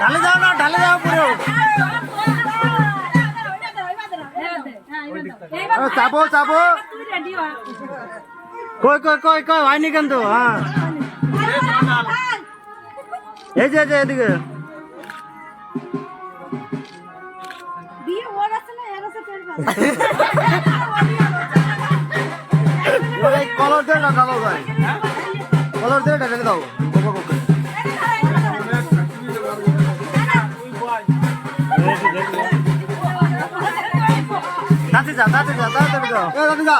ঢালে যাও না ঢালে যাও পুরো। চাপো চাপো কই কই কই কই হয়নি কিন্তু হ্যাঁ। এই এই যে এদিকে। কলর দিয়ে ঢাকালো ভাই। কলর দিয়ে ঢাকা দাও কোপা কোপা দাঁতে যা দাঁতে যা দাঁতে যা। এ দাঁতে যা।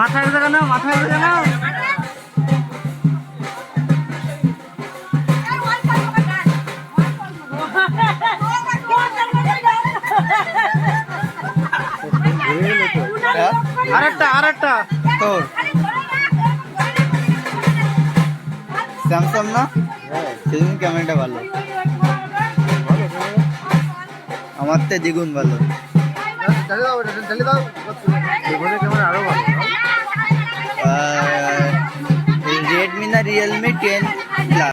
মাথায় জায়গা না মাথায় জায়গা না আরেকটা আরেকটা। তোর। স্যামসাং না? সেজন্য ক্যামেরাটা ভালো। আমার তো দ্বিগুণ ভালো। দাও দাও। ক্যামেরা আরও ভালো। realmente en la